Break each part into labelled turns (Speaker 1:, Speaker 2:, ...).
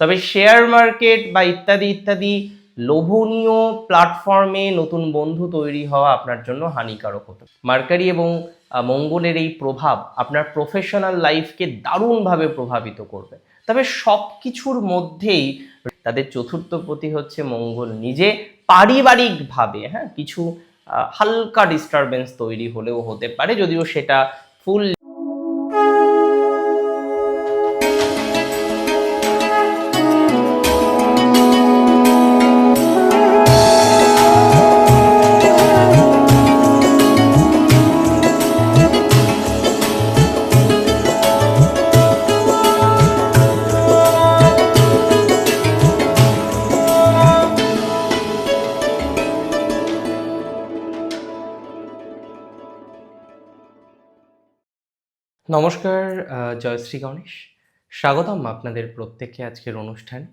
Speaker 1: তবে share market বা ইত্যাদি ইত্যাদি লোভনীয় প্ল্যাটফর্মে নতুন বন্ধু তৈরি হওয়া আপনার জন্য হানিকারক হতো মার্কারি এবং মঙ্গলের এই প্রভাব আপনার প্রফেশনাল লাইফকে দারুণভাবে প্রভাবিত করবে। তবে সব কিছুর মধ্যেই তাদের চতুর্থ প্রতি হচ্ছে মঙ্গল নিজে পারিবারিকভাবে হ্যাঁ কিছু হালকা ডিস্টারবেন্স তৈরি হলেও হতে পারে, যদিও সেটা ফুল নমস্কার জয়শ্রী গণেশ। স্বাগতম আপনাদের প্রত্যেককে আজকের অনুষ্ঠান।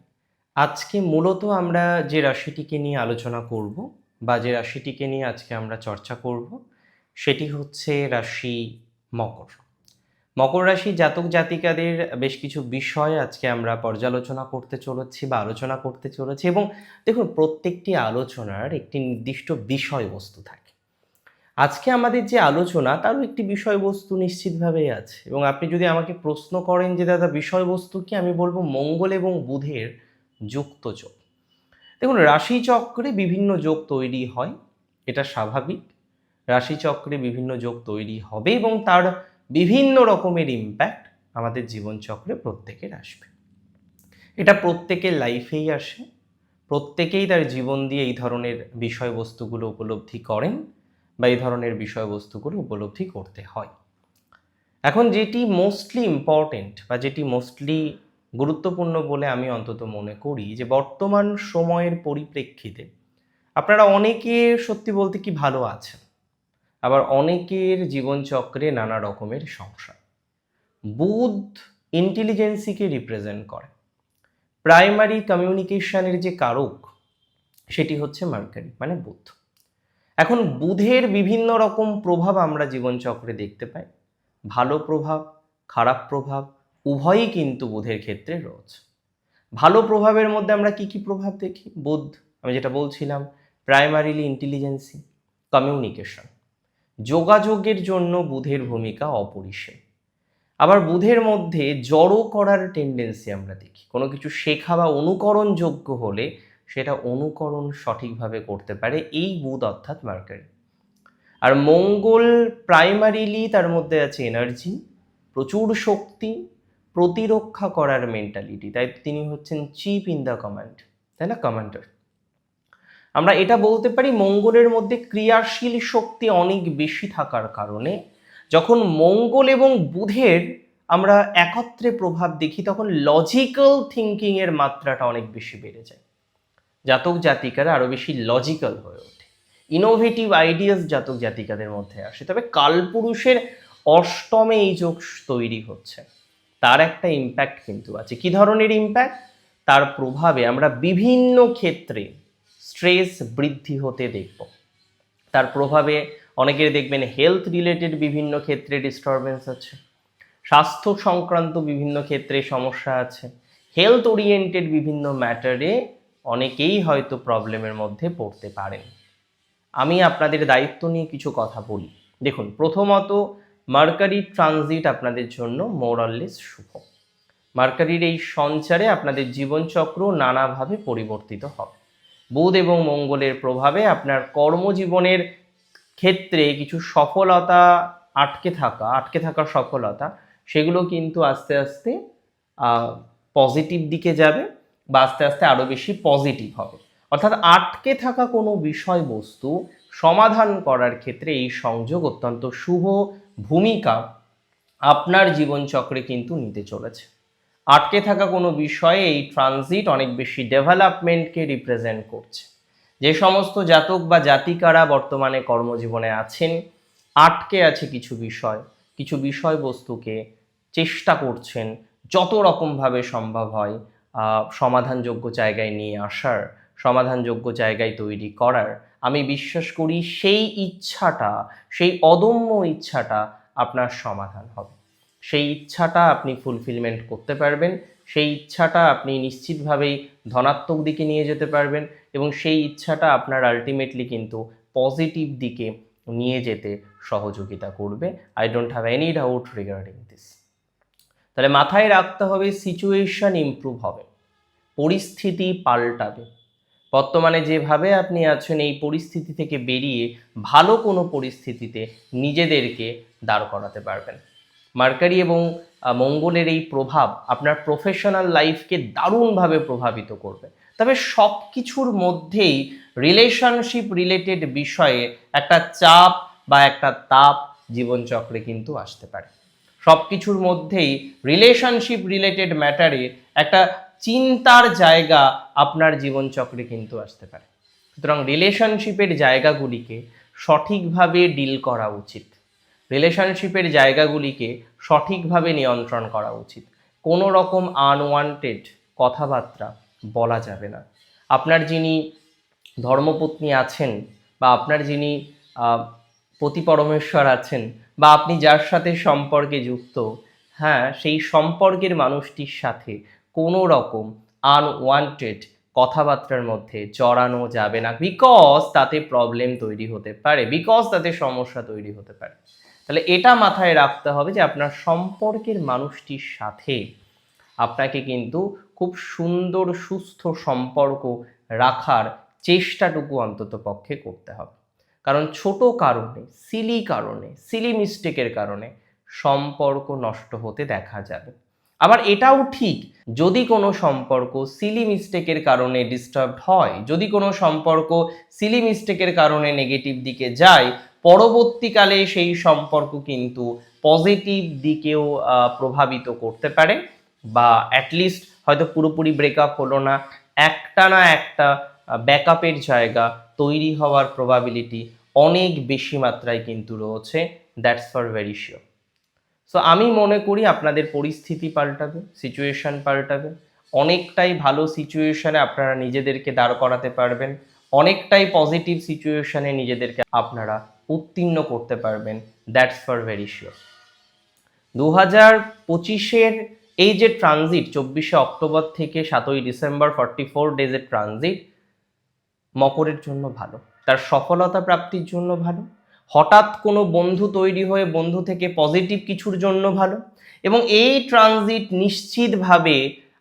Speaker 1: আজকে মূলত আমরা যে রাশিটিকে নিয়ে আলোচনা করব বা যে রাশিটিকে নিয়ে আজকে আমরা চর্চা করব, সেটি হচ্ছে রাশি মকর। মকর রাশি জাতক জাতিকাদের বেশ কিছু বিষয় আজকে আমরা পর্যালোচনা করতে চলেছি বা আলোচনা করতে চলেছি এবং দেখুন, প্রত্যেকটি আলোচনার একটি নির্দিষ্ট বিষয়বস্তু থাকে। আজকে আমাদের যে আলোচনা, তারও একটি বিষয়বস্তু নিশ্চিতভাবেই আছে। এবং আপনি যদি আমাকে প্রশ্ন করেন যে, দাদা, বিষয়বস্তু কি? আমি বলব মঙ্গল এবং বুধের যুক্ত যোগ। দেখুন, রাশিচক্রে বিভিন্ন যোগ তৈরি হয়, এটা স্বাভাবিক। রাশিচক্রে বিভিন্ন যোগ তৈরি হবে এবং তার বিভিন্ন রকমের ইম্প্যাক্ট আমাদের জীবনচক্রে প্রত্যেকের আসবে। এটা প্রত্যেকের লাইফেই আসে। প্রত্যেকেই তার জীবন দিয়ে এই ধরনের বিষয়বস্তুগুলো উপলব্ধি করেন। বা এই ধরনের বিষয়বস্তুগুলো উপলব্ধি করতে হয়। এখন যেটি মোস্টলি ইম্পর্টেন্ট বা যেটি মোস্টলি গুরুত্বপূর্ণ বলে আমি অন্তত মনে করি যে বর্তমান সময়ের পরিপ্রেক্ষিতে আপনারা অনেকে সত্যি বলতে কি ভালো আছেন, আবার অনেকের জীবনচক্রে নানা রকমের সংসার বুধ ইন্টেলিজেন্সিকে রিপ্রেজেন্ট করে। প্রাইমারি কমিউনিকেশনের যে কারক, সেটি হচ্ছে মার্কারি মানে বুধ। এখন বুধের বিভিন্ন রকম প্রভাব আমরা জীবনচক্রে দেখতে পাই। ভালো প্রভাব, খারাপ প্রভাব, উভয়ই কিন্তু বুধের ক্ষেত্রে রয়েছে। ভালো প্রভাবের মধ্যে আমরা কি কি প্রভাব দেখি? বুধ, আমি যেটা বলছিলাম প্রাইমারিলি ইন্টেলিজেন্সি কমিউনিকেশন যোগাযোগের জন্য বুধের ভূমিকা অপরিসীম। আবার বুধের মধ্যে জড়ো করার টেন্ডেন্সি আমরা দেখি। কোনো কিছু শেখা বা অনুকরণযোগ্য হলে সেটা অনুকরণ সঠিকভাবে করতে পারে এই বুধ অর্থাৎ মার্কারি। আর মঙ্গল প্রাইমারিলি তার মধ্যে আছে এনার্জি প্রচুর শক্তি, প্রতিরক্ষা করার মেন্টালিটি তাই তিনি হচ্ছেন চিফ ইন দ্য কমান্ড তাই না? কমান্ডার আমরা এটা বলতে পারি মঙ্গলের মধ্যে ক্রিয়াশীল শক্তি অনেক বেশি থাকার কারণে, যখন মঙ্গল এবং বুধের আমরা একত্রে প্রভাব দেখি, তখন লজিক্যাল থিঙ্কিংয়ের মাত্রাটা অনেক বেশি বেড়ে যায়। জাতক জাতিকারা আরও বেশি লজিক্যাল হয়ে ওঠে। ইনোভেটিভ আইডিয়াস জাতক জাতিকাদের মধ্যে আসে। তবে কালপুরুষের অষ্টমে এই যোগ তৈরি হচ্ছে। তার একটা ইম্প্যাক্ট কিন্তু আছে। কি ধরনের ইম্প্যাক্ট তার প্রভাবে আমরা বিভিন্ন ক্ষেত্রে স্ট্রেস বৃদ্ধি হতে দেখব। তার প্রভাবে অনেকের দেখবেন হেলথ রিলেটেড বিভিন্ন ক্ষেত্রে ডিস্টারবেন্স আছে। স্বাস্থ্য সংক্রান্ত বিভিন্ন ক্ষেত্রে সমস্যা আছে। হেলথ ওরিয়েন্টেড বিভিন্ন ম্যাটারে অনেকেই হয়তো প্রবলেমের মধ্যে পড়তে পারেন। আমি আপনাদের দায়িত্ব নিয়ে কিছু কথা বলি। দেখুন, প্রথমত মার্কারি ট্রানজিট আপনাদের জন্য মোরাললেস শুভ। মার্কারির এই সঞ্চারে আপনাদের জীবনচক্র নানাভাবে পরিবর্তিত হবে। বুধ এবং মঙ্গলের প্রভাবে আপনার কর্মজীবনের ক্ষেত্রে কিছু সফলতা আটকে থাকা আটকে থাকা সফলতা, সেগুলো কিন্তু আস্তে আস্তে পজিটিভ দিকে যাবে। বা আস্তে আস্তে আরও বেশি পজিটিভ হবে। অর্থাৎ আটকে থাকা কোনো বিষয়বস্তু সমাধান করার ক্ষেত্রে এই সংযোগ অত্যন্ত শুভ ভূমিকা আপনার জীবনচক্রে কিন্তু নিতে চলেছে। আটকে থাকা কোনো বিষয়ে এই ট্রানজিট অনেক বেশি ডেভেলপমেন্টকে রিপ্রেজেন্ট করছে। যে সমস্ত জাতক বা জাতিকারা বর্তমানে কর্মজীবনে আছেন, আটকে আছে কিছু বিষয়, কিছু বিষয়বস্তুকে চেষ্টা করছেন, যত রকমভাবে সম্ভব হয় সমাধানযোগ্য জায়গায় নিয়ে আসার, সমাধানযোগ্য জায়গায় তৈরি করার, আমি বিশ্বাস করি সেই ইচ্ছাটা, সেই অদম্য ইচ্ছাটা আপনার সমাধান হবে। সেই ইচ্ছাটা আপনি ফুলফিলমেন্ট করতে পারবেন, সেই ইচ্ছাটা আপনি নিশ্চিতভাবেই ধনাত্মক দিকে নিয়ে যেতে পারবেন এবং সেই ইচ্ছাটা আপনার আলটিমেটলি কিন্তু পজিটিভ দিকে নিয়ে যেতে সহযোগিতা করবে। I don't have any doubt regarding this তাহলে মাথায় রাখতে হবে সিচুয়েশন ইমপ্রুভ হবে। পরিস্থিতি পাল্টাবে। বর্তমানে যেভাবে আপনি আছেন, এই পরিস্থিতি থেকে বেরিয়ে ভালো কোনো পরিস্থিতিতে নিজেদেরকে দাঁড় করাতে পারবেন। মার্কারি এবং মঙ্গলের এই প্রভাব আপনার প্রফেশনাল লাইফকে দারুণভাবে প্রভাবিত করবে। তবে সব কিছুর মধ্যেই রিলেশনশিপ রিলেটেড বিষয়ে একটা চাপ বা একটা তাপ জীবনচক্রে কিন্তু আসতে পারে। সব কিছুর মধ্যেই রিলেশনশিপ রিলেটেড ম্যাটারে একটা চিন্তার জায়গা আপনার জীবনচক্রে কিন্তু আসতে পারে। সুতরাং রিলেশনশিপের জায়গাগুলিকে সঠিকভাবে ডিল করা উচিত। রিলেশনশিপের জায়গাগুলিকে সঠিকভাবে নিয়ন্ত্রণ করা উচিত। কোনো রকম আনওয়ান্টেড কথাবার্তা বলা যাবে না। আপনার যিনি ধর্মপত্নী আছেন বা আপনার যিনি পতি পরমেশ্বর আছেন বা আপনি যার সাথে সম্পর্কে যুক্ত হ্যাঁ সেই সম্পর্কের মানুষটির সাথে কোনো রকম আনওয়ান্টেড কথাবার্তার মধ্যে জড়ানো যাবে না। বিকজ তাতে প্রবলেম তৈরি হতে পারে বিকজ তাতে সমস্যা তৈরি হতে পারে। তাহলে এটা মাথায় রাখতে হবে যে আপনার সম্পর্কের মানুষটির সাথে আপনাকে কিন্তু খুব সুন্দর, সুস্থ সম্পর্ক রাখার চেষ্টাটুকু অন্তত পক্ষে করতে হবে। কারণ ছোট কারণে সিলি কারণে সিলি মিস্টেকের কারণে সম্পর্ক নষ্ট হতে দেখা যাবে। আবার এটাও ঠিক, যদি কোনো সম্পর্ক সিলি মিস্টেকের কারণে ডিস্টার্বড হয়, যদি কোনো সম্পর্ক সিলি মিস্টেকের কারণে নেগেটিভ দিকে যায়, পরবর্তীকালে সেই সম্পর্ক কিন্তু পজিটিভ দিকেও প্রভাবিত করতে পারে বা অ্যাটলিস্ট হয়তো পুরোপুরি ব্রেকআপ হলো না। একটা না একটা ব্যাকআপের জায়গা তৈরি হওয়ার প্রবাবিলিটি অনেক বেশি মাত্রায় কিন্তু রয়েছে that's for very sure so আমি মনে করি আপনাদের পরিস্থিতি পাল্টাবে সিচুয়েশন পাল্টাবে, অনেকটাই ভালো সিচুয়েশানে আপনারা নিজেদেরকে দাঁড় করাতে পারবেন, অনেকটাই পজিটিভ সিচুয়েশনে নিজেদেরকে আপনারা উত্তীর্ণ করতে পারবেন দ্যাটস ফর ভেরি শিওর দু হাজার পঁচিশের এই যে ট্রানজিট চব্বিশে অক্টোবর থেকে সাতই ডিসেম্বর ফর্টি ফোর ডেজের ট্রানজিট মকরের জন্য ভালো, তার সফলতা প্রাপ্তির জন্য ভালো, হঠাৎ কোনো বন্ধু তৈরি হয়ে বন্ধু থেকে পজিটিভ কিছুর জন্য ভালো এবং এই ট্রানজিট নিশ্চিতভাবে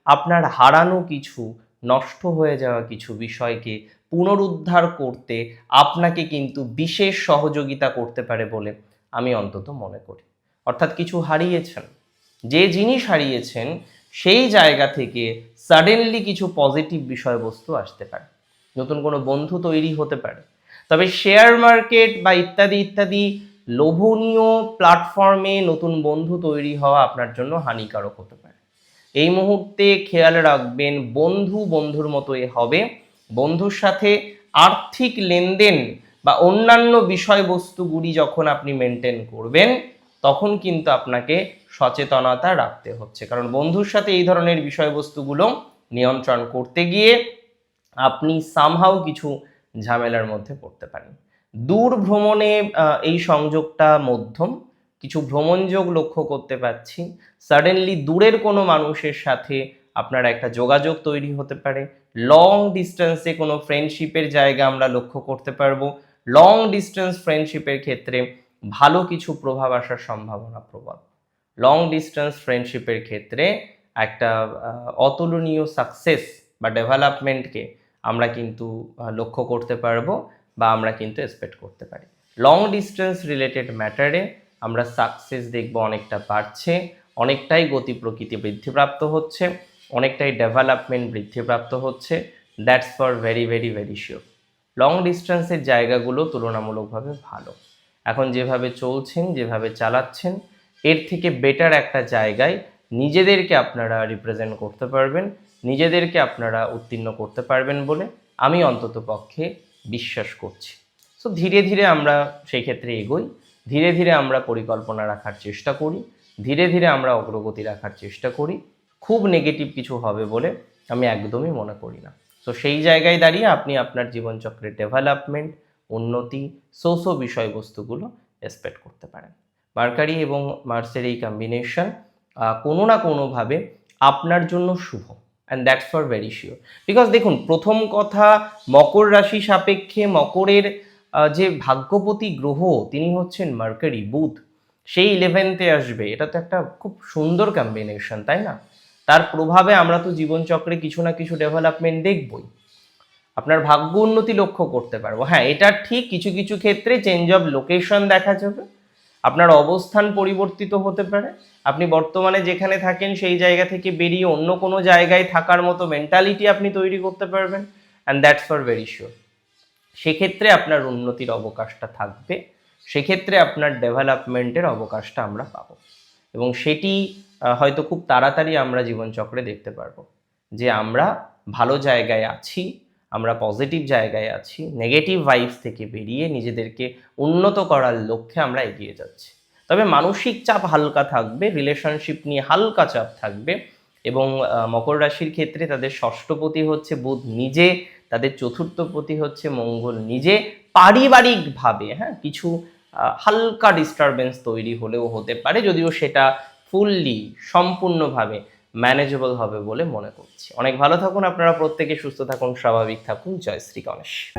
Speaker 1: আপনার হারানো কিছু, নষ্ট হয়ে যাওয়া কিছু বিষয়কে পুনরুদ্ধার করতে আপনাকে কিন্তু বিশেষ সহযোগিতা করতে পারে বলে আমি অন্তত মনে করি। অর্থাৎ কিছু হারিয়েছেন, যে জিনিস হারিয়েছেন সেই জায়গা থেকে সাডেনলি কিছু পজিটিভ বিষয়বস্তু আসতে পারে। নতুন কোনো বন্ধু তৈরি হতে পারে। তবে শেয়ার মার্কেট বা ইত্যাদি ইত্যাদি লোভনীয় প্ল্যাটফর্মে নতুন বন্ধু তৈরি হওয়া আপনার জন্য হানিকারক হতে পারে। এই মুহূর্তে খেয়াল রাখবেন, বন্ধু বন্ধুর মতোই হবে। বন্ধুর সাথে আর্থিক লেনদেন বা অন্যান্য বিষয়বস্তুগুলি যখন আপনি মেনটেন করবেন, তখন কিন্তু আপনাকে সচেতনতা রাখতে হচ্ছে। কারণ বন্ধুর সাথে এই ধরনের বিষয়বস্তুগুলো নিয়ন্ত্রণ করতে গিয়ে আপনি সামহাও কিছু ঝামেলার মধ্যে পড়তে পারেন। দূর ভ্রমণে এই সংযোগটা মধ্যম। কিছু ভ্রমণযোগ লক্ষ্য করতে পারছি। সাডেনলি দূরের কোনো মানুষের সাথে আপনার একটা যোগাযোগ তৈরি হতে পারে। লং ডিস্টেন্সে কোনো ফ্রেন্ডশিপের জায়গা আমরা লক্ষ্য করতে পারব। লং ডিস্টেন্স ফ্রেন্ডশিপের ক্ষেত্রে ভালো কিছু প্রভাব আসার সম্ভাবনা প্রবল। লং ডিস্টেন্স ফ্রেন্ডশিপের ক্ষেত্রে একটা অতুলনীয় সাকসেস বা ডেভেলপমেন্টকে আমরা কিন্তু লক্ষ্য করতে পারব বা আমরা কিন্তু এক্সপেক্ট করতে পারি। লং ডিস্টেন্স রিলেটেড ম্যাটারে আমরা সাকসেস দেখব অনেকটা বাড়ছে, অনেকটাই গতি প্রকৃতি বৃদ্ধিপ্রাপ্ত হচ্ছে, অনেকটাই ডেভেলপমেন্ট বৃদ্ধিপ্রাপ্ত হচ্ছে that's for very very very sure long ডিস্টেন্সের জায়গাগুলো তুলনামূলকভাবে ভালো। এখন যেভাবে চলছেন, যেভাবে চালাচ্ছেন, এর থেকে বেটার একটা জায়গায় নিজেদেরকে আপনারা রিপ্রেজেন্ট করতে পারবেন নিজেদেরকে আপনারা উত্তীর্ণ করতে পারবেন বলে আমি অন্তত পক্ষে বিশ্বাস করছি। সো ধীরে ধীরে আমরা সেই ক্ষেত্রে এগোই। ধীরে ধীরে আমরা পরিকল্পনা রাখার চেষ্টা করি। ধীরে ধীরে আমরা অগ্রগতি রাখার চেষ্টা করি। খুব নেগেটিভ কিছু হবে বলে আমি একদমই মনে করি না। তো সেই জায়গায় দাঁড়িয়ে আপনি আপনার জীবনচক্রের ডেভেলপমেন্ট উন্নতি সোসো বিষয়বস্তুগুলো এক্সপেক্ট করতে পারেন। মার্কারি এবং মার্সের এই কম্বিনেশন কোনো না কোনোভাবে আপনার জন্য শুভ। And that's for very sure because দেখুন, প্রথম কথা, মকর রাশি সাপেক্ষে মকরের যে ভাগ্যপতি গ্রহ, তিনি হচ্ছেন মার্কারি বুধ। সেই ইলেভেন্থে আসবে। এটা তো একটা খুব সুন্দর কম্বিনেশন তাই না? তার প্রভাবে আমরা তো জীবনচক্রে কিছু না কিছু ডেভেলপমেন্ট দেখবই। আপনার ভাগ্য উন্নতি লক্ষ্য করতে পারব। হ্যাঁ এটা ঠিক কিছু কিছু ক্ষেত্রে চেঞ্জ অফ লোকেশন দেখা যাবে। আপনার অবস্থান পরিবর্তিত হতে পারে। আপনি বর্তমানে যেখানে থাকেন, সেই জায়গা থেকে বেরিয়ে অন্য কোনো জায়গায় থাকার মতো মেন্টালিটি আপনি তৈরি করতে পারবেন and that's for very sure সেক্ষেত্রে আপনার উন্নতির অবকাশটা থাকবে, সেক্ষেত্রে আপনার ডেভেলপমেন্টের অবকাশটা আমরা পাবো। এবং সেটি হয়তো খুব তাড়াতাড়ি আমরা জীবনচক্রে দেখতে পারব, যে আমরা ভালো জায়গায় আছি আমরা পজিটিভ জায়গায় আছি নেগেটিভ ভাইবস থেকে বেরিয়ে নিজেদেরকে উন্নত করার লক্ষ্যে আমরা এগিয়ে যাচ্ছি। তবে মানসিক চাপ হালকা থাকবে রিলেশনশিপ নিয়ে হালকা চাপ থাকবে এবং মকর রাশির ক্ষেত্রে তাদের ষষ্ঠপতি হচ্ছে বুধ নিজে, তাদের চতুর্থপতি হচ্ছে মঙ্গল নিজে। পারিবারিকভাবে হ্যাঁ কিছু হালকা ডিস্টারবেন্স তৈরি হলেও হতে পারে, যদিও সেটা ফুললি সম্পূর্ণভাবে ম্যানেজেবল হবে বলে মনে করছি। অনেক ভালো থাকুন, আপনারা প্রত্যেকে সুস্থ থাকুন, স্বাভাবিক থাকুন। জয় শ্রী গণেশ।